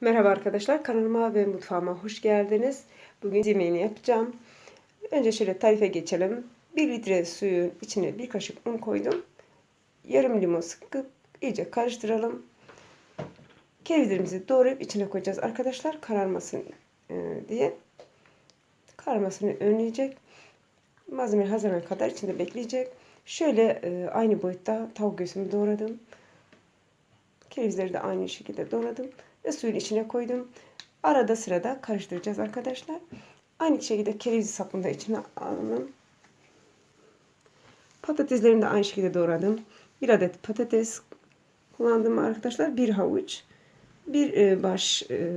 Merhaba arkadaşlar, kanalıma ve mutfağıma hoş geldiniz. Bugün yemeğini yapacağım. Önce şöyle tarife geçelim. 1 litre suyun içine bir kaşık un koydum. Yarım limon sıkıp iyice karıştıralım. Kerevizlerimizi doğrayıp içine koyacağız arkadaşlar. Kararmasın e, diye. Kararmasını önleyecek. Malzemeleri hazırlanana kadar içinde bekleyecek. Şöyle e, aynı boyutta tavuk göğsümü doğradım. Kerevizleri de aynı şekilde doğradım ve suyun içine koydum. Arada sırada karıştıracağız arkadaşlar. Aynı şekilde kereviz sapını da içine aldım. Patateslerimi de aynı şekilde doğradım. Bir adet patates kullandım arkadaşlar. Bir havuç. Bir e, baş e,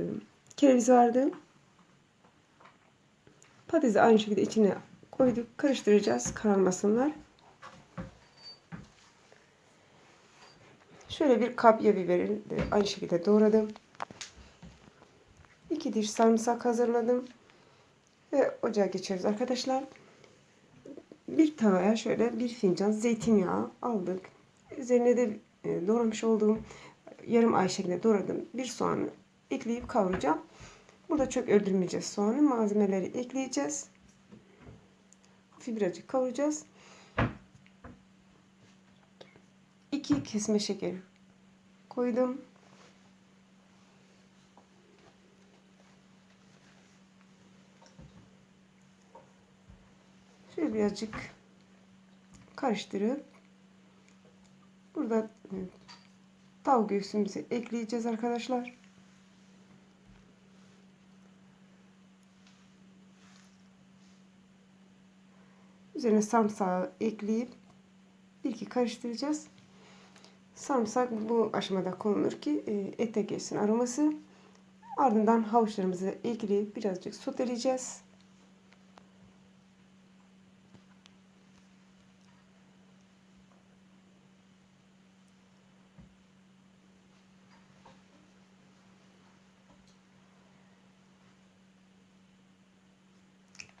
kereviz vardı. Patatesi aynı şekilde içine koyduk. Karıştıracağız kararmasınlar. Şöyle bir kapya biberi de aynı şekilde doğradım. 2 diş sarımsak hazırladım. Ve ocağa geçiyoruz arkadaşlar. Bir tavaya şöyle bir fincan zeytinyağı aldık. Üzerine de e, doğramış olduğum yarım ay şeklinde doğradım bir soğanı ekleyip kavuracağım. Burada çok öldürmeyeceğiz soğanı. Malzemeleri ekleyeceğiz. Hafif birazcık kavuracağız. 2 kesme şeker koydum. Şöyle birazcık karıştırıp burada tavuk göğsümüzü ekleyeceğiz arkadaşlar. Üzerine sarımsağı ekleyip bir iki karıştıracağız. Sarımsak bu aşamada konulur ki e, ete gelsin aroması. Ardından havuçlarımızı ekleyip birazcık soteleyeceğiz.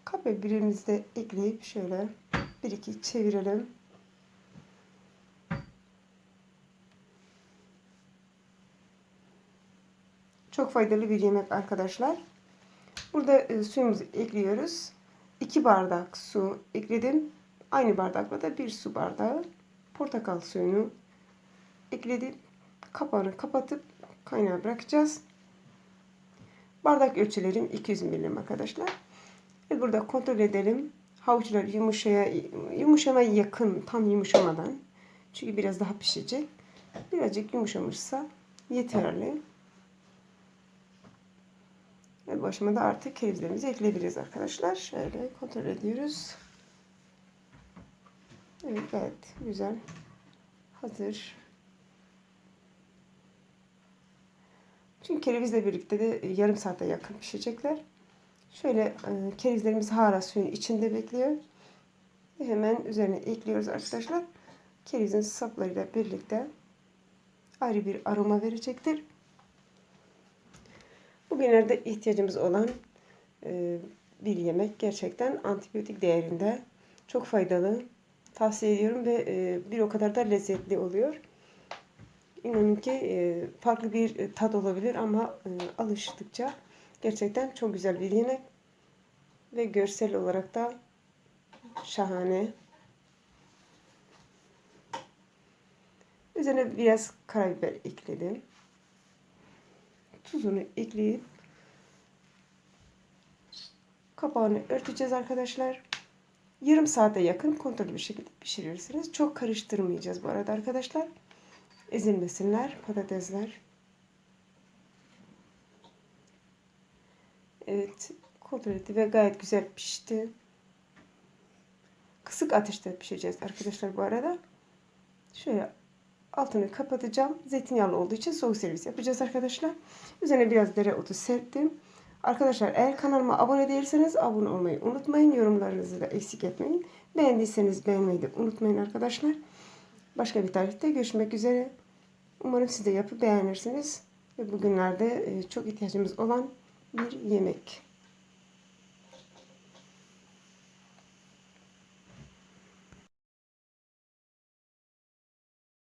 Kapya birimizi de ekleyip şöyle bir iki çevirelim. Çok faydalı bir yemek arkadaşlar. Burada e, suyumuzu ekliyoruz. 2 bardak su ekledim. Aynı bardakla da bir su bardağı portakal suyunu ekledim. Kapağını kapatıp kaynağa bırakacağız. Bardak ölçülerim 200 milim arkadaşlar. Ve burada kontrol edelim. Havuçlar yumuşaya, yumuşamaya yakın, tam yumuşamadan. Çünkü biraz daha pişecek. Birazcık yumuşamışsa yeterli. Ve başıma da artık kerevizlerimizi ekleyebiliriz arkadaşlar. Şöyle kontrol ediyoruz. Evet gayet güzel. Hazır. Çünkü kerevizle birlikte de yarım saate yakın pişecekler. Şöyle e, kerevizlerimiz hala suyun içinde bekliyor. Hemen üzerine ekliyoruz arkadaşlar. Kerevizin saplarıyla birlikte ayrı bir aroma verecektir. Bugünlerde ihtiyacımız olan e, bir yemek gerçekten antibiyotik değerinde çok faydalı. Tavsiye ediyorum ve e, bir o kadar da lezzetli oluyor. İnanın ki e, farklı bir tat olabilir ama alıştıkça gerçekten çok güzel bir yemek ve görsel olarak da şahane. Üzerine biraz karabiber ekledim tuzunu ekleyip kapağını örteceğiz arkadaşlar. Yarım saate yakın kontrollü bir şekilde pişirirsiniz. Çok karıştırmayacağız bu arada arkadaşlar. Ezilmesinler patatesler. Evet kontrol etti ve gayet güzel pişti. Kısık ateşte pişireceğiz arkadaşlar bu arada. Şöyle Altını kapatacağım. Zeytinyağlı olduğu için soğuk servis yapacağız arkadaşlar. Üzerine biraz dereotu serptim. Arkadaşlar eğer kanalıma abone değilseniz abone olmayı unutmayın. Yorumlarınızı da eksik etmeyin. Beğendiyseniz beğenmeyi de unutmayın arkadaşlar. Başka bir tarihte görüşmek üzere. Umarım siz de yapıp beğenirsiniz. Ve bugünlerde e, çok ihtiyacımız olan bir yemek.